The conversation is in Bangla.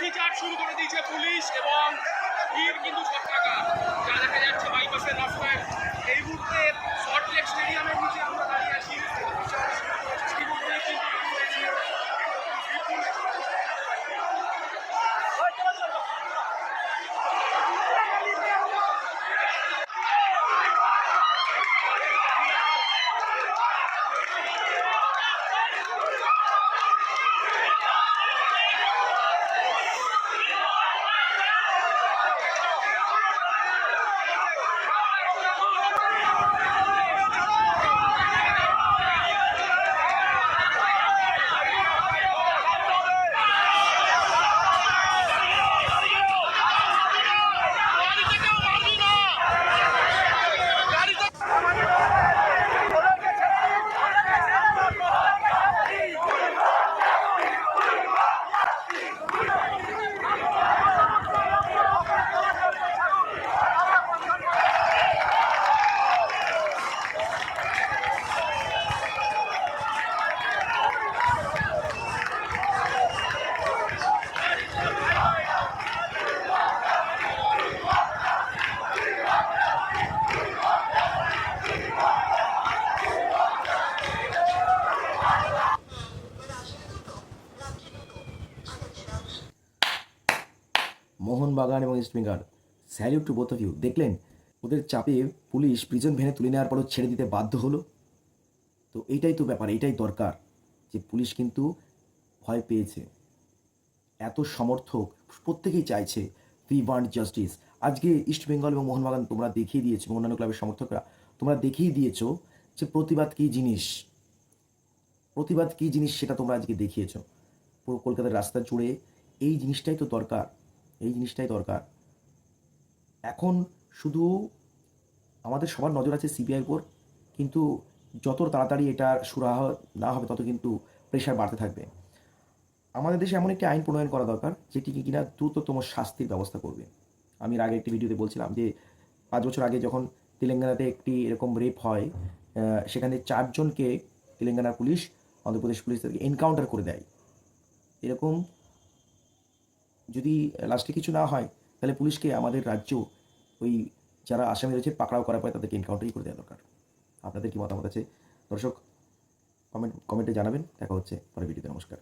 লাঠিচার্জ শুরু করে দিয়েছে পুলিশ এবং ভিড় কিন্তু টাকা। যা দেখা যাচ্ছে বাইপাসের রাস্তায়। মোহনবাগান এবং East East Bengal salute to both of you দেখলেন, ওদের চাপে পুলিশ প্রিজন ভ্যানে তুলে নেওয়ার পরও ছেড়ে দিতে বাধ্য হলো। তো এইটাই তো ব্যাপার, এইটাই দরকার যে পুলিশ কিন্তু ভয় পেয়েছে। এত সমর্থক, প্রত্যেকেই চাইছে উই ওয়ান্ট জাস্টিস আজকে ইস্ট বেঙ্গল এবং মোহনবাগান তোমরা দেখিয়ে দিয়েছ অন্যান্য ক্লাবের সমর্থকরা তোমরা দেখিয়ে দিয়েছ যে প্রতিবাদ কী জিনিস। প্রতিবাদ কী জিনিস সেটা তোমরা আজকে দেখিয়েছো। কলকাতার রাস্তা জুড়ে এই জিনিসটাই তো দরকার। এই জিনিসটাই দরকার। এখন শুধু আমাদের সবার নজর আছে সিবিআইয়ের উপর, কিন্তু যত তাড়াতাড়ি এটা সুরাহা না হবে, তত কিন্তু প্রেশার বাড়তে থাকবে। আমাদের দেশে এমন একটি আইন প্রণয়ন করা দরকার, যেটি কিনা দ্রুততম শাস্তির ব্যবস্থা করবে। আমি এর আগে একটি ভিডিওতে বলছিলাম যে, পাঁচ বছর আগে যখন তেলেঙ্গানাতে একটি এরকম রেপ হয় সেখানে চারজনকে তেলেঙ্গানা পুলিশ, অন্ধ্রপ্রদেশ পুলিশ তাদেরকে এনকাউন্টার করে দেয়। এরকম যদি লাস্টে কিছু না হয়, তাহলে পুলিশকে আমাদের রাজ্য, ওই যারা আসামি রয়েছে, পাকড়াও করার পরে তাদেরকে এনকাউন্টারই করে দেওয়া দরকার। আপনাদের কি মতামত আছে? দর্শক কমেন্ট কমেন্টে জানাবেন। দেখা হচ্ছে পরে ভিডিওতে নমস্কার।